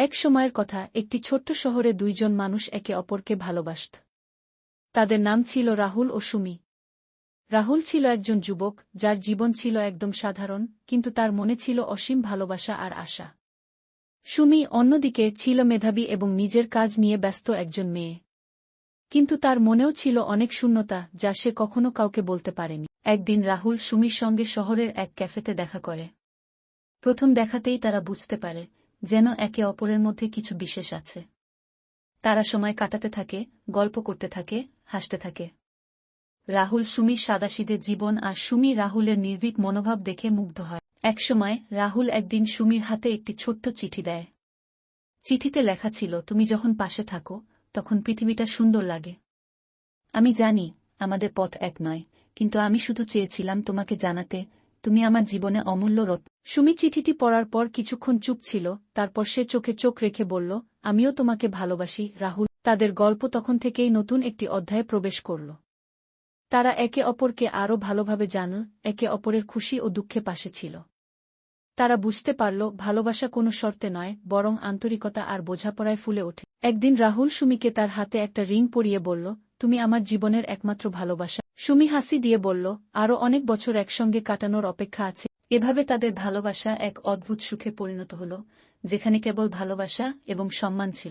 এক সময়ের কথা, একটি ছোট্ট শহরে দুইজন মানুষ একে অপরকে ভালোবাসত। তাদের নাম ছিল রাহুল ও সুমি। রাহুল ছিল একজন যুবক, যার জীবন ছিল একদম সাধারণ, কিন্তু তার মনে ছিল অসীম ভালোবাসা আর আশা। সুমি অন্যদিকে ছিল মেধাবী এবং নিজের কাজ নিয়ে ব্যস্ত একজন মেয়ে। কিন্তু তার মনেও ছিল অনেক শূন্যতা, যা সে কখনো কাউকে বলতে পারেনি। একদিন রাহুল সুমির সঙ্গে শহরের এক ক্যাফেতে দেখা করে। প্রথম দেখাতেই তারা বুঝতে পারে যেন একে অপরের মধ্যে কিছু বিশেষ আছে। তারা সময় কাটাতে থাকে, গল্প করতে থাকে, হাসতে থাকে। রাহুল সুমির সাদাসিদে জীবন আর সুমি রাহুলের নির্ভীক মনোভাব দেখে মুগ্ধ হয়। একসময় রাহুল একদিন সুমির হাতে একটি ছোট্ট চিঠি দেয়। চিঠিতে লেখা ছিল, তুমি যখন পাশে থাকো, তখন পৃথিবীটা সুন্দর লাগে। আমি জানি, আমাদের পথ এক নয়, কিন্তু আমি শুধু চেয়েছিলাম তোমাকে জানাতে, তুমি আমার জীবনে অমূল্য রত্ন সুমি চিঠিটি পড়ার পর কিছুক্ষণ চুপ ছিল, তারপর সে চোখে চোখ রেখে বলল, আমিও তোমাকে ভালোবাসি, রাহুল। তাদের গল্প তখন থেকেই নতুন একটি অধ্যায়ে প্রবেশ করল। তারা একে অপরকে আরও ভালোভাবে জানল, একে অপরের খুশি ও দুঃখে পাশে ছিল। তারা বুঝতে পারল, ভালোবাসা কোনো শর্তে নয়, বরং আন্তরিকতা আর বোঝাপড়ায় ফুলে ওঠে। একদিন রাহুল সুমিকে তার হাতে একটা রিং পরিয়ে বলল, তুমি আমার জীবনের একমাত্র ভালোবাসা। সুমি হাসি দিয়ে বলল, আরও অনেক বছর একসঙ্গে কাটানোর অপেক্ষা আছে এভাবে তাদের ভালোবাসা এক অদ্ভুত সুখে পরিণত হল যেখানে কেবল ভালোবাসা এবং সম্মান ছিল।